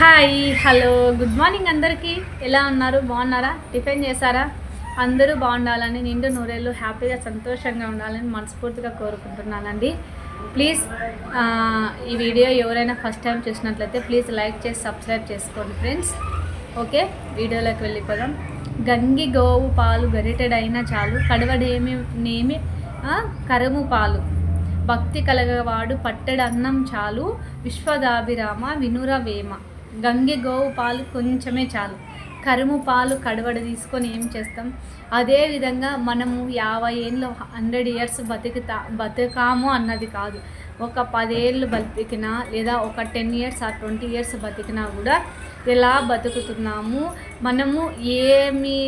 Hi hello good morning అందరికీ. ఎలా ఉన్నారు? బాగున్నారా? టిఫిన్ చేశారా? అందరూ బాగుండాలని నిండు నూరేళ్ళు హ్యాపీగా సంతోషంగా ఉండాలని మనస్ఫూర్తిగా కోరుకుంటున్నానండి. ప్లీజ్ ఈ వీడియో ఎవరైనా ఫస్ట్ టైం చూసినట్లయితే ప్లీజ్ లైక్ చేసి సబ్స్క్రైబ్ చేసుకోండి ఫ్రెండ్స్. ఓకే వీడియోలోకి వెళ్ళిపోదాం. గంగి గోవు పాలు గరిటెడైనా చాలు కడవడేమి నేమి కరము పాలు. భక్తి కలగవాడు పట్టెడన్నం చాలు విశ్వదాభిరామ వినురవేమ. వేమ గంగె గోవు పాలు కొంచెమే చాలు. కరుము పాలు కడవడ తీసుకొని ఏం చేస్తాం? అదే విధంగా మనము యాభై ఏళ్ళు హండ్రెడ్ ఇయర్స్ బతుకుతా బతుకాము అన్నది కాదు. ఒక పదేళ్ళు బతికినా లేదా ఒక టెన్ ఇయర్స్ ఆ ట్వంటీ ఇయర్స్ బతికినా కూడా ఎలా బతుకుతున్నాము? మనము ఏమి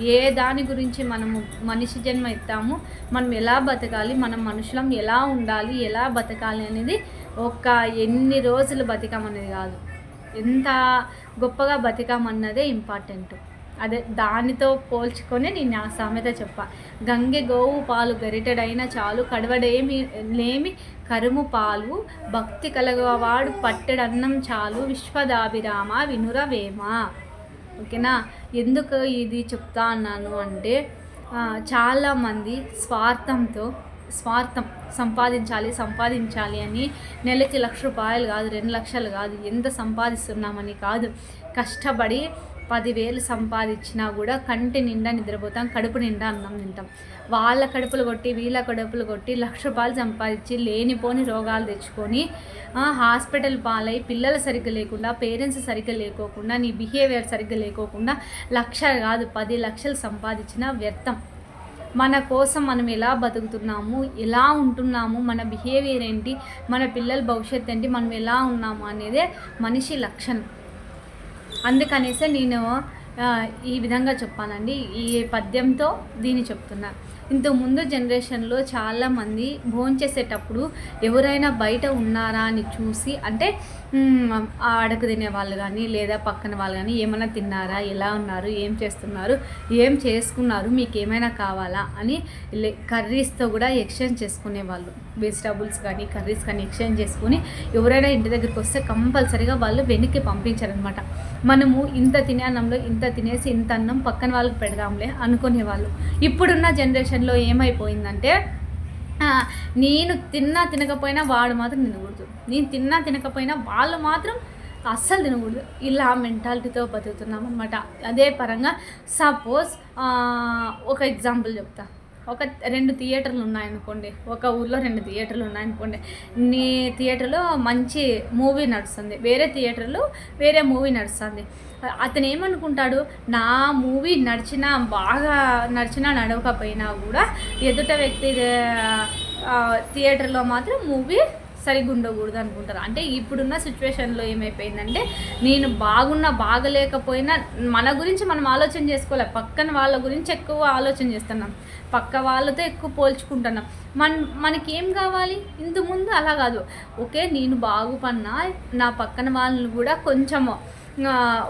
ఏ దాని గురించి మనము మనిషి జన్మ ఇస్తాము మనం ఎలా బతకాలి? మనం మనుషులం ఎలా ఉండాలి? ఎలా బతకాలి అనేది ఒక ఎన్ని రోజులు బతికామనేది కాదు. ఎంత గొప్పగా బతికామన్నదే ఇంపార్టెంట్. అదే దానితో పోల్చుకొని నేను ఆ సామెత చెప్ప. గంగె గోవు పాలు గరిటెడైనా చాలు కడవడేమి లేమి కరుము పాలు భక్తి కలగవాడు పట్టెడన్నం చాలు విశ్వదాభిరామ వినురవేమ. ఓకేనా? ఎందుకు ఇది చెప్తా అన్నాను అంటే చాలామంది స్వార్థంతో స్వార్థం సంపాదించాలి సంపాదించాలి అని నెలకి లక్ష రూపాయలు కాదు రెండు లక్షలు కాదు ఎంత సంపాదిస్తున్నామని కాదు. కష్టపడి పదివేలు సంపాదించినా కూడా కంటి నిండా నిద్రపోతాం కడుపు నిండా అన్నం తింటాం. వాళ్ళ కడుపులు కొట్టి వీళ్ళ కడుపులు కొట్టి లక్ష రూపాయలు సంపాదించి లేనిపోని రోగాలు తెచ్చుకొని హాస్పిటల్ పాలై పిల్లలు సరిగ్గా లేకుండా పేరెంట్స్ సరిగ్గా లేకోకుండా నీ బిహేవియర్ సరిగ్గా లేకోకుండా లక్ష కాదు పది లక్షలు సంపాదించిన వ్యర్థం. మన కోసం మనం ఎలా బతుకుతున్నాము ఎలా ఉంటున్నాము మన బిహేవియర్ ఏంటి మన పిల్లల భవిష్యత్తు ఏంటి మనం ఎలా ఉన్నాము అనేదే మనిషి లక్షణం. అందుకనేసే నేను ఈ విధంగా చెప్పానండి ఈ పద్యంతో దీన్ని చెప్తున్నా. ఇంతకుముందు జనరేషన్లో చాలామంది భోంచేసేటప్పుడు ఎవరైనా బయట ఉన్నారా అని చూసి అంటే మ్, అడగ తినే వాళ్ళు కానీ లేదా పక్కన వాళ్ళు కానీ ఏమైనా తిన్నారా? ఎలా ఉన్నారు? ఏం చేస్తున్నారు? ఏం చేసుకున్నారు? మీకు ఏమైనా కావాలా? అని లే- కర్రీస్తో కూడా ఎక్స్చేంజ్ చేసుకునేవాళ్ళు. వెజిటబుల్స్ కానీ కర్రీస్ కానీ ఎక్స్చేంజ్ చేసుకుని ఎవరైనా ఇంటి దగ్గరికి వస్తే కంపల్సరీగా వాళ్ళు వెనక్కి పంపించారనమాట మనము ఇంత తినే అన్నంలో ఇంత తినేసి ఇంత అన్నం పక్కన వాళ్ళకి పెడదాంలే అనుకునేవాళ్ళు ఇప్పుడున్న జనరేషన్లో ఏమైపోయిందంటే నేను తిన్నా తినకపోయినా వాడు మాత్రం తినకూడదు. నేను తిన్నా తినకపోయినా వాళ్ళు మాత్రం అస్సలు తినకూడదు. ఇలా మెంటాలిటీతో బతుకుతున్నాం అనమాట అదే పరంగా సపోజ్ ఒక ఎగ్జాంపుల్ చెప్తా. ఒక రెండు థియేటర్లు ఉన్నాయనుకోండి. ఒక ఊర్లో రెండు థియేటర్లు ఉన్నాయనుకోండి. నీ థియేటర్లో మంచి మూవీ నడుస్తుంది. వేరే థియేటర్లో వేరే మూవీ నడుస్తుంది. అతను ఏమనుకుంటాడు? నా మూవీ నడిచినా బాగా నడిచినా నడవకపోయినా కూడా ఎదుట వ్యక్తి థియేటర్లో మాత్రం మూవీ సరిగ్గా ఉండకూడదు అనుకుంటారు అంటే ఇప్పుడున్న సిచ్యువేషన్లో ఏమైపోయిందంటే నేను బాగున్నా బాగలేకపోయినా మన గురించి మనం ఆలోచన చేసుకోలే పక్కన వాళ్ళ గురించి ఎక్కువ ఆలోచన చేస్తున్నాం. పక్క వాళ్ళతో ఎక్కువ పోల్చుకుంటున్నాం. మన మనకి ఏం కావాలి ఇంతకుముందు అలా కాదు. ఓకే నేను బాగుపడినా నా పక్కన వాళ్ళని కూడా కొంచెము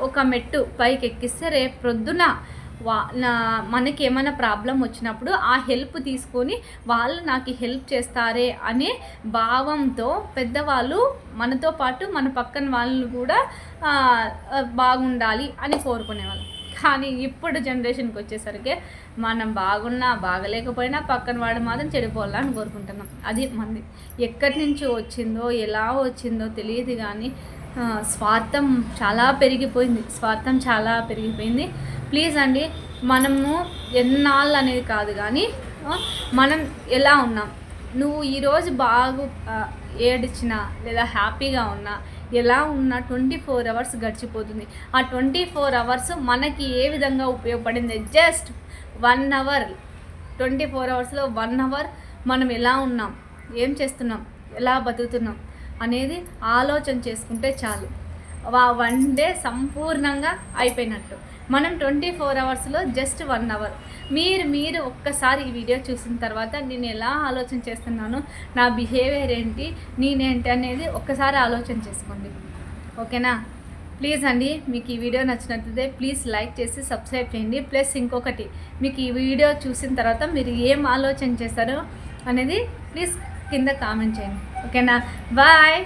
ఒక మెట్టు పైకి ఎక్కిస్తే రేపు ప్రొద్దున వా నా మనకి ఏమైనా ప్రాబ్లం వచ్చినప్పుడు ఆ హెల్ప్ తీసుకొని వాళ్ళు నాకు హెల్ప్ చేస్తారే అనే భావంతో పెద్దవాళ్ళు మనతో పాటు మన పక్కన వాళ్ళు కూడా బాగుండాలి అని కోరుకునేవాళ్ళు. కానీ ఇప్పుడు జనరేషన్కి వచ్చేసరికి మనం బాగున్నా బాగలేకపోయినా పక్కన వాడు మాత్రం చెడిపోవాలని కోరుకుంటున్నాం. అది మంది ఎక్కడి నుంచి వచ్చిందో ఎలా వచ్చిందో తెలియదు కానీ స్వార్థం చాలా పెరిగిపోయింది. స్వార్థం చాలా పెరిగిపోయింది. ప్లీజ్ అండి మనము ఎన్నాళ్ళు అనేది కాదు కానీ మనం ఎలా ఉన్నాం? నువ్వు ఈరోజు బాగు ఆ, ఏడిచినా లేదా హ్యాపీగా ఉన్నా ఎలా ఉన్నా ట్వంటీ ఫోర్ అవర్స్ గడిచిపోతుంది. ఆ ట్వంటీ ఫోర్ అవర్స్ మనకి ఏ విధంగా ఉపయోగపడింది? Just one hour. Twenty four అవర్స్లో వన్ అవర్ మనం ఎలా ఉన్నాం? ఏం చేస్తున్నాం? ఎలా బతుకుతున్నాం? అనేది ఆలోచన చేసుకుంటే చాలు. వా వన్ డే సంపూర్ణంగా అయిపోయినట్టు. మనం ట్వంటీ ఫోర్ అవర్స్లో జస్ట్ వన్ అవర్. మీరు మీరు ఒక్కసారి ఈ వీడియో చూసిన తర్వాత నేను ఎలా ఆలోచన చేస్తున్నాను నా బిహేవియర్ ఏంటి నేనేంటి అనేది ఒక్కసారి ఆలోచన చేసుకోండి. ఓకేనా? ప్లీజ్ అండి మీకు ఈ వీడియో నచ్చినట్లయితే ప్లీజ్ లైక్ చేసి సబ్స్క్రైబ్ చేయండి. ప్లస్ ఇంకొకటి మీకు ఈ వీడియో చూసిన తర్వాత మీరు ఏం ఆలోచన చేస్తారో అనేది ప్లీజ్ కింద కామెంట్ చేయండి. ఓకేనా? బాయ్!